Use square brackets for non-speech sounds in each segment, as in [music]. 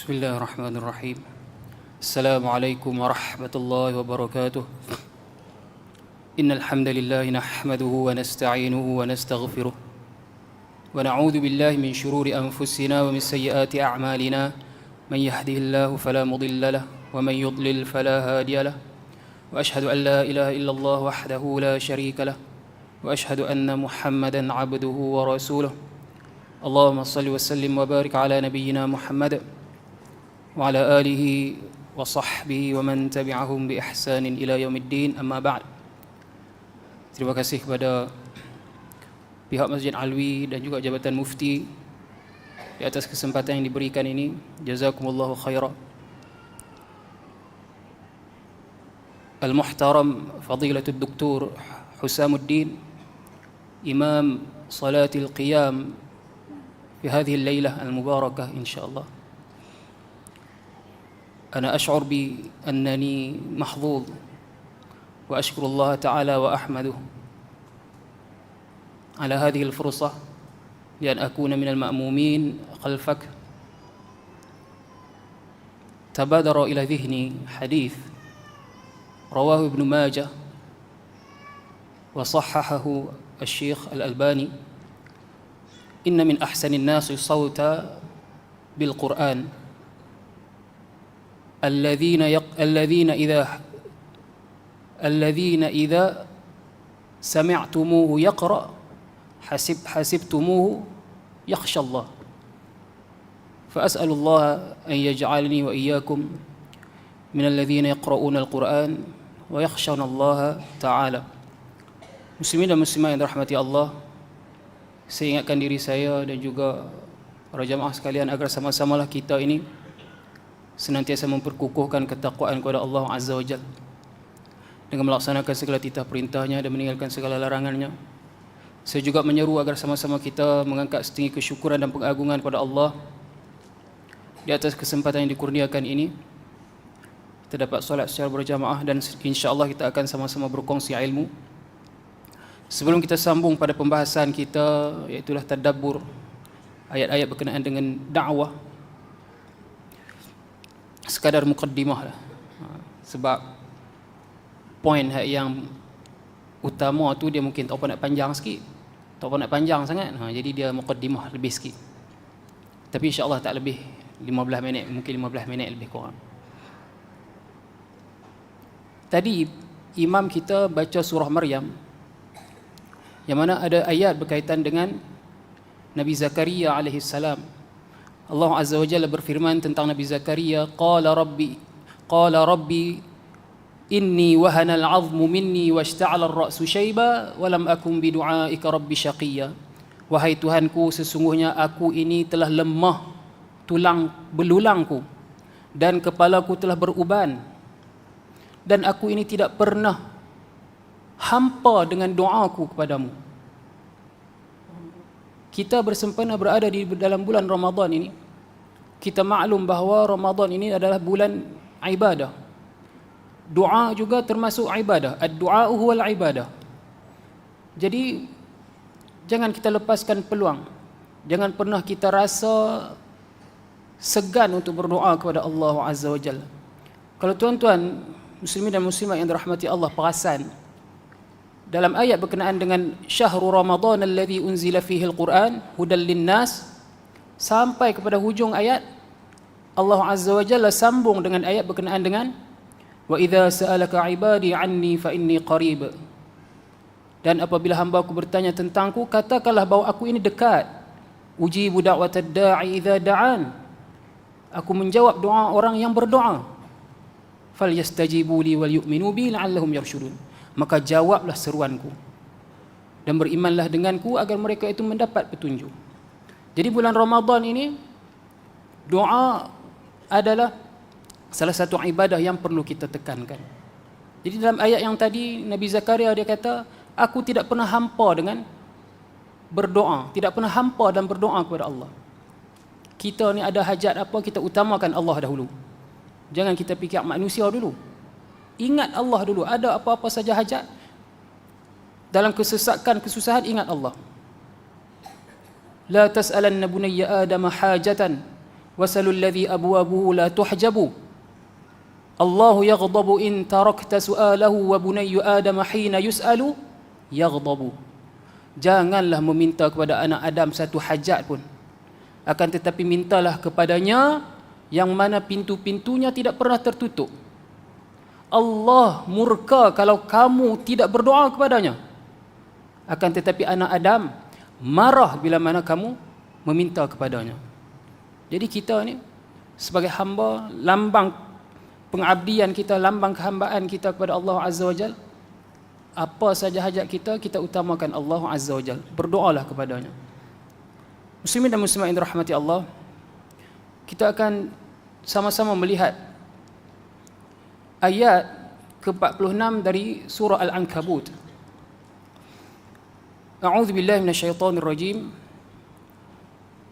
بسم الله الرحمن الرحيم السلام عليكم ورحمة الله وبركاته إن الحمد لله نحمده ونستعينه ونستغفره ونعوذ بالله من شرور أنفسنا ومن سيئات أعمالنا من يهده الله فلا مضل له ومن يضلل فلا هادي له وأشهد أن لا إله إلا الله وحده لا شريك له وأشهد أن محمدا عبده ورسوله اللهم صل وسلم وبارك على نبينا محمد وعلى آله وصحبه ومن تبعهم بإحسان إلى يوم الدين أما بعد Terima kasih kepada pihak Masjid Alwi dan juga Jabatan Mufti di atas kesempatan yang diberikan ini. Jazakumullahu khairan. Al-Muhtaram Fadilatul Doktor Husamuddin Imam Salatil Qiyam في هذه الليلة المباركة إن شاء الله أنا أشعر بأنني محظوظ وأشكر الله تعالى وأحمده على هذه الفرصة لأن أكون من المأمومين خلفك. تبادر إلى ذهني حديث رواه ابن ماجه وصححه الشيخ الألباني إن من أحسن الناس صوتا بالقرآن. الذين يق... الذين إذا الذين إذا سمعتموه يقرأ حسب حسبتموه يخشى الله. فأسأل الله أن يجعلني وإياكم من الذين يقرؤون القرآن ويخشون الله تعالى. مسلمين dirahmati Allah saya ingatkan diri saya dan juga para jamaah sekalian agar sama-samalah kita ini senantiasa memperkukuhkan ketakwaan kepada Allah Azza wa Jalla dengan melaksanakan segala titah perintahnya dan meninggalkan segala larangannya. Saya juga menyeru agar sama-sama kita mengangkat setinggi kesyukuran dan pengagungan kepada Allah di atas kesempatan yang dikurniakan ini. Kita dapat solat secara berjamaah dan insya-Allah kita akan sama-sama berkongsi ilmu. Sebelum kita sambung pada pembahasan kita iaitu tadabbur ayat-ayat berkenaan dengan dakwah sekadar mukaddimah lah. Sebab poin yang utama tu dia mungkin tak apa nak panjang sikit. Tak apa nak panjang sangat. Ha, jadi dia mukaddimah lebih sikit. Tapi insya-Allah tak lebih 15 minit, mungkin 15 minit lebih kurang. Tadi imam kita baca surah Maryam yang mana ada ayat berkaitan dengan Nabi Zakaria alaihi salam. Allah Azza wa Jalla berfirman tentang Nabi Zakaria, qala rabbi qala rabbi inni wahana al-'azmu minni washta'ala ar-ra'su shayba wa lam akun bi du'aika rabbi shaqiyya. Wahai Tuhanku, sesungguhnya aku ini telah lemah tulang belulangku dan kepalaku telah beruban dan aku ini tidak pernah hampa dengan doaku kepadamu. Kita bersempena berada di dalam bulan Ramadan ini. Kita maklum bahawa Ramadan ini adalah bulan ibadah. Doa juga termasuk ibadah. Ad-du'a huwal ibadah. Jadi jangan kita lepaskan peluang. Jangan pernah kita rasa segan untuk berdoa kepada Allah Azza wa Jalla. Kalau tuan-tuan muslimin dan muslimat yang dirahmati Allah perasan dalam ayat berkenaan dengan syahrul Ramadan alladhi unzila fihi al-Quran hudal linnas sampai kepada hujung ayat Allah Azza wa Jalla sambung dengan ayat berkenaan dengan wa idza sa'alaka ibadi anni fa inni qarib. Dan apabila hamba-Ku bertanya tentangku katakanlah bahawa aku ini dekat. Ujibu da'watad da'i idza da'an. Aku menjawab doa orang yang berdoa. Falyastajibu li wal yu'minu bi la'allahum yarshudun maka jawablah seruanku dan berimanlah denganku agar mereka itu mendapat petunjuk. Jadi bulan Ramadan ini doa adalah salah satu ibadah yang perlu kita tekankan. Jadi dalam ayat yang tadi Nabi Zakaria dia kata, aku tidak pernah hampa dengan berdoa, tidak pernah hampa dan berdoa kepada Allah. Kita ni ada hajat apa kita utamakan Allah dahulu. Jangan kita fikir manusia dulu. Ingat Allah dulu. Ada apa-apa saja hajat. Dalam kesesakan, kesusahan, ingat Allah. La tas'alanna bunayya Adam hajatan wasalul ladzi abwabuhu la tuhjabu Allah yaghdabu in tarakta su'alahu wa bunayyu Adam hina yus'alu yaghdabu Janganlah meminta kepada anak Adam satu hajat pun akan tetapi mintalah kepadanya yang mana pintu-pintunya tidak pernah tertutup Allah murka kalau kamu tidak berdoa kepadanya akan tetapi anak Adam marah bila mana kamu meminta kepadanya jadi kita ni sebagai hamba lambang pengabdian kita, lambang kehambaan kita kepada Allah Azza wa Jal, apa saja hajat kita, kita utamakan Allah Azza wa Jal. Berdoalah kepadanya. Muslimin dan muslimat yang dirahmati Allah, kita akan sama-sama melihat ayat ke-46 dari surah Al-Ankabut. A'udzu billahi minasyaitonir rajim.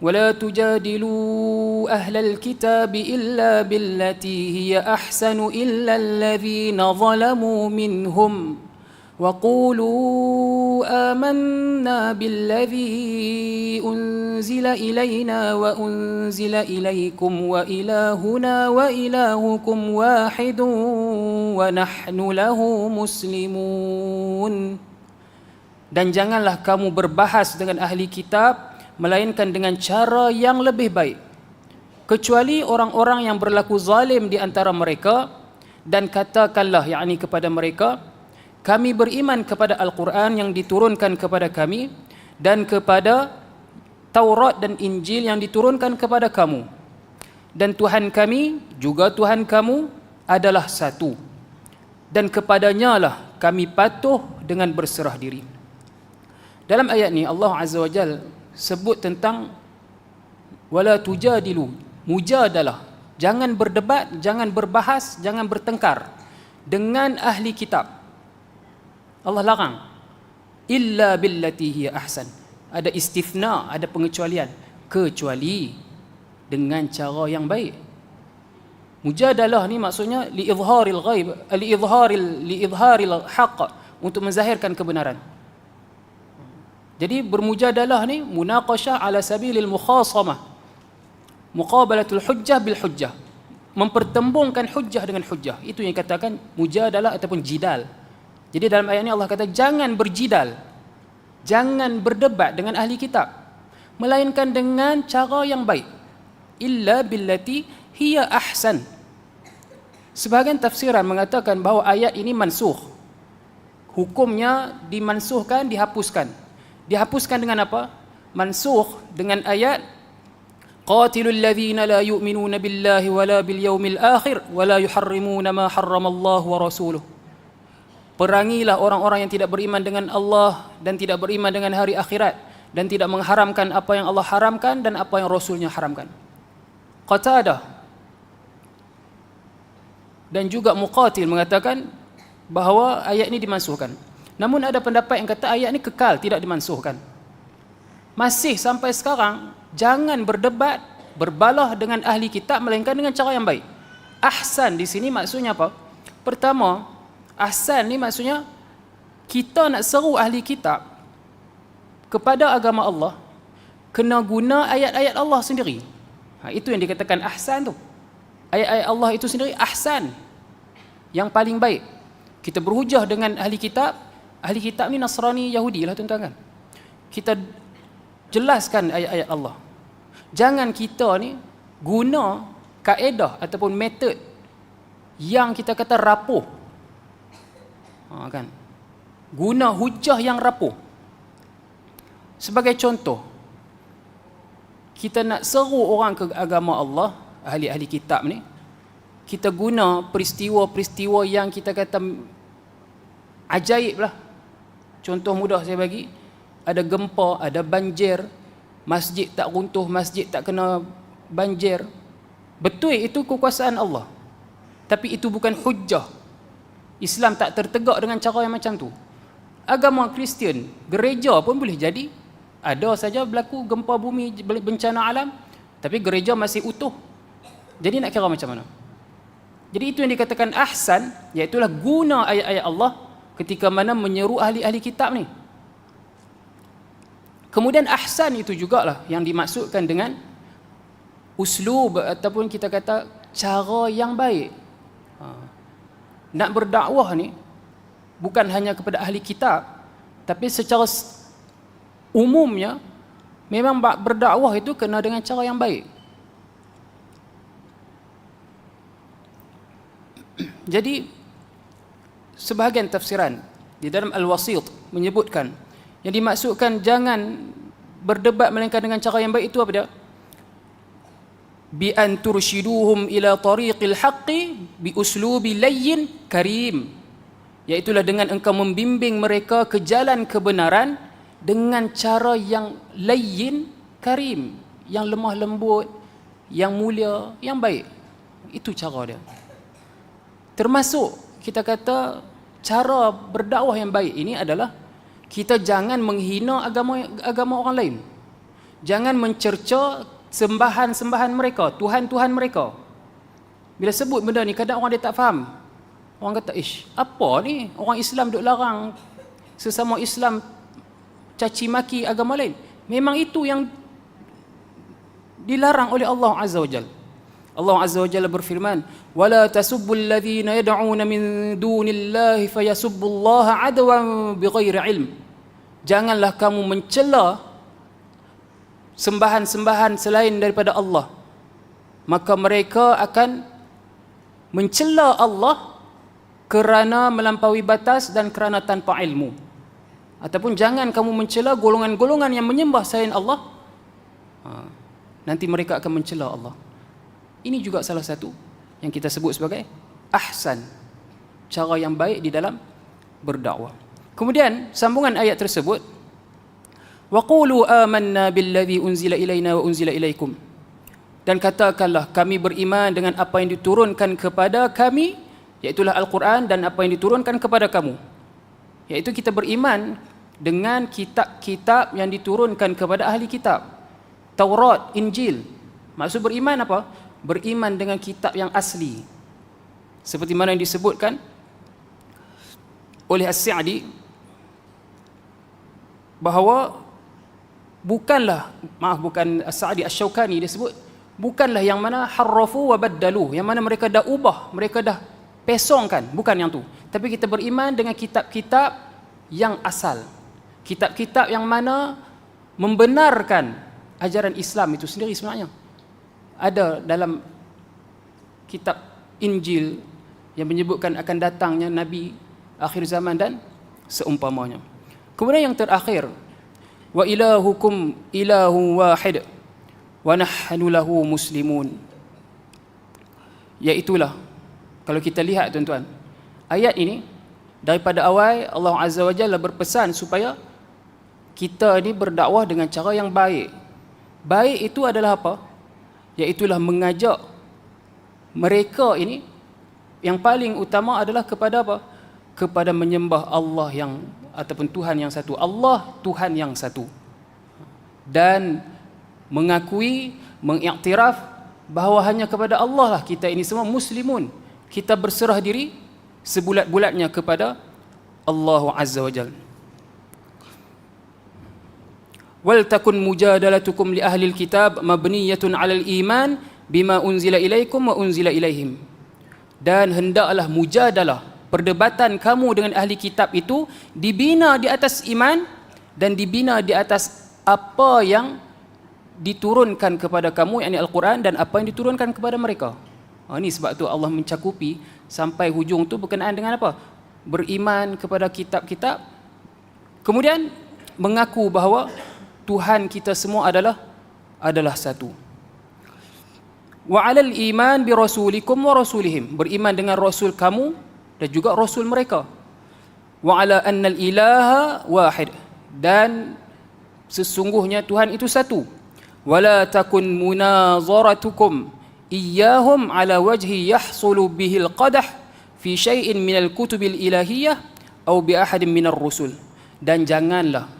ولا تجادلوا أهل الكتاب إلا بالتي هي أحسن إلا الذين ظلموا منهم وقولوا آمنا بالذي أنزل إلينا وأنزل إليكم وإلهنا وإلهكم واحد ونحن له مسلمون Dan janganlah kamu berbahas dengan ahli kitab melainkan dengan cara yang lebih baik kecuali orang-orang yang berlaku zalim di antara mereka dan katakanlah yakni kepada mereka kami beriman kepada Al-Quran yang diturunkan kepada kami dan kepada Taurat dan Injil yang diturunkan kepada kamu. Dan Tuhan kami juga Tuhan kamu adalah satu. Dan kepadanya lah kami patuh dengan berserah diri. Dalam ayat ni Allah Azza wa Jalla sebut tentang wala tujadilu. Mujadalah. Jangan berdebat jangan berbahas jangan bertengkar dengan ahli kitab Allah larang illa billati hiya ahsan ada istithna ada pengecualian kecuali dengan cara yang baik mujadalah ni maksudnya li izharil ghaib li izharil li izharil haqq untuk menzahirkan kebenaran jadi bermujadalah ni munaqashah ala sabilil mukhasamah. Muqabalatul hujjah bil hujjah. Mempertembungkan hujjah dengan hujjah. Itu yang dikatakan mujadalah ataupun jidal. Jadi dalam ayat ini Allah kata jangan berjidal. Jangan berdebat dengan ahli kitab. Melainkan dengan cara yang baik. Illa billati hiya ahsan. Sebahagian tafsiran mengatakan bahawa ayat ini mansuh. Hukumnya dimansuhkan, dihapuskan dihapuskan dengan apa? Mansukh dengan ayat ladzina la yu'minuna billahi wala bil yaumil akhir wala yuharrimuna ma harramallahu wa rasuluh. Perangilah orang-orang yang tidak beriman dengan Allah dan tidak beriman dengan hari akhirat dan tidak mengharamkan apa yang Allah haramkan dan apa yang Rasulnya haramkan. Qatadah dan juga Muqatil mengatakan bahawa ayat ini dimansuhkan. Namun ada pendapat yang kata ayat ini kekal, tidak dimansuhkan. Masih sampai sekarang, jangan berdebat, berbalah dengan ahli kitab, melainkan dengan cara yang baik. Ahsan di sini maksudnya apa? Pertama, ahsan ni maksudnya, kita nak seru ahli kitab kepada agama Allah, kena guna ayat-ayat Allah sendiri. Ha, itu yang dikatakan ahsan tu. Ayat-ayat Allah itu sendiri ahsan. Yang paling baik. Kita berhujah dengan ahli kitab, ahli kitab ni Nasrani Yahudi lah tuan-tuan kan kita jelaskan ayat-ayat Allah jangan kita ni guna kaedah ataupun metod yang kita kata rapuh ha, kan guna hujah yang rapuh sebagai contoh kita nak seru orang ke agama Allah ahli-ahli kitab ni kita guna peristiwa-peristiwa yang kita kata ajaib lah Contoh mudah saya bagi, ada gempa, ada banjir, masjid tak runtuh, masjid tak kena banjir. Betul itu kekuasaan Allah. Tapi itu bukan hujah. Islam tak tertegak dengan cara yang macam tu. Agama Kristian, gereja pun boleh jadi. Ada saja berlaku gempa bumi, bencana alam. Tapi gereja masih utuh. Jadi nak kira macam mana? Jadi itu yang dikatakan ahsan, iaitulah guna ayat-ayat Allah ketika mana menyeru ahli-ahli kitab ni. Kemudian ahsan itu jugalah yang dimaksudkan dengan uslub ataupun kita kata cara yang baik. Nak berdakwah ni bukan hanya kepada ahli kitab tapi secara umumnya memang berdakwah itu kena dengan cara yang baik. [clears throat] Jadi sebahagian tafsiran di dalam Al-Wasit menyebutkan yang dimaksudkan jangan berdebat melainkan dengan cara yang baik itu apa dia? Bi an turshiduhum ila tariqil haqqi bi uslubi layyin karim iaitulah dengan engkau membimbing mereka ke jalan kebenaran dengan cara yang layyin karim yang lemah lembut yang mulia yang baik. Itu cara dia. Termasuk kita kata cara berdakwah yang baik ini adalah kita jangan menghina agama agama orang lain. Jangan mencerca sembahan-sembahan mereka, tuhan-tuhan mereka. Bila sebut benda ni kadang orang dia tak faham. Orang kata, "Ish, apa ni? Orang Islam duk larang sesama Islam caci maki agama lain." Memang itu yang dilarang oleh Allah Azza wa Jalla. Allah Azza wa Jalla berfirman, "Wala tasubbul ladzina yad'una min dunillahi fayasubbullaha adwan bighairi ilm." Janganlah kamu mencela sembahan-sembahan selain daripada Allah maka mereka akan mencela Allah kerana melampaui batas dan kerana tanpa ilmu. Ataupun jangan kamu mencela golongan-golongan yang menyembah selain Allah ha, nanti mereka akan mencela Allah. Ini juga salah satu yang kita sebut sebagai ahsan cara yang baik di dalam berdakwah. Kemudian sambungan ayat tersebut وقولوا آمنا unzila ilaina wa unzila ilaikum. dan katakanlah kami beriman dengan apa yang diturunkan kepada kami yaitulah Al-Quran dan apa yang diturunkan kepada kamu yaitu kita beriman dengan kitab-kitab yang diturunkan kepada ahli kitab Taurat, Injil maksud beriman apa? beriman dengan kitab yang asli seperti mana yang disebutkan oleh As-Sa'di bahawa bukanlah maaf bukan Sa'di Asy-Syaukani dia sebut bukanlah yang mana harrafu wa baddalu yang mana mereka dah ubah mereka dah pesongkan bukan yang tu. Tapi kita beriman dengan kitab-kitab yang asal. Kitab-kitab yang mana membenarkan ajaran Islam itu sendiri sebenarnya. Ada dalam kitab Injil yang menyebutkan akan datangnya nabi akhir zaman dan seumpamanya. Kemudian yang terakhir wa ilahukum ilahu wahid. Wa nahnu lahu muslimun. Yaitulah. Kalau kita lihat tuan-tuan ayat ini daripada awal Allah Azza wa Jalla berpesan supaya kita ni berdakwah dengan cara yang baik. Baik itu adalah apa? Iaitulah mengajak mereka ini yang paling utama adalah kepada apa? Kepada menyembah Allah yang ataupun Tuhan yang satu. Allah Tuhan yang satu. Dan mengakui, mengiktiraf bahawa hanya kepada Allah lah kita ini semua muslimun. Kita berserah diri sebulat-bulatnya kepada Allah Azza wa Jalla. Wal takun mujadalatukum li ahli alkitab mabniyatun 'ala al-iman bima unzila ilaikum wa unzila ilaihim. Dan hendaklah mujadalah perdebatan kamu dengan ahli kitab itu dibina di atas iman dan dibina di atas apa yang diturunkan kepada kamu yakni Al-Quran dan apa yang diturunkan kepada mereka. Ha, ini sebab tu Allah mencakupi sampai hujung tu berkenaan dengan apa? Beriman kepada kitab-kitab kemudian mengaku bahawa Tuhan kita semua adalah adalah satu. Wa 'alal iman bi rasulikum wa rasulihim. Beriman dengan rasul kamu dan juga rasul mereka. Wa ala annal ilaha wahid. Dan sesungguhnya Tuhan itu satu. Wala takun munazaratukum iyyahum ala wajhi yahsulu bihil qadah fi syai'in minal kutubil ilahiyah atau bi ahadin minar rusul. Dan janganlah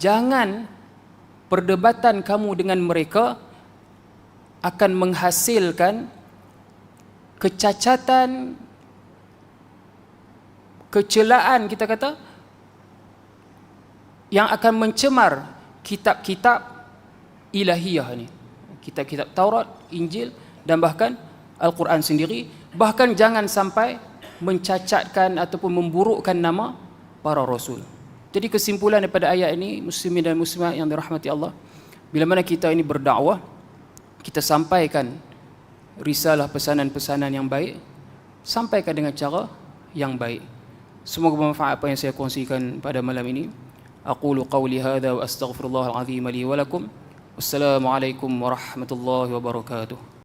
jangan perdebatan kamu dengan mereka akan menghasilkan kecacatan kecelaan kita kata yang akan mencemar kitab-kitab ilahiyah ni kitab-kitab Taurat, Injil dan bahkan Al-Quran sendiri. Bahkan jangan sampai mencacatkan ataupun memburukkan nama para rasul. Jadi kesimpulan daripada ayat ini muslimin dan muslimat yang dirahmati Allah, bila mana kita ini berdakwah, kita sampaikan risalah pesanan-pesanan yang baik, sampaikan dengan cara yang baik. Semoga bermanfaat apa yang saya kongsikan pada malam ini. Aqulu qawli hadha wa astaghfirullahal azim li wa lakum. Assalamualaikum warahmatullahi wabarakatuh.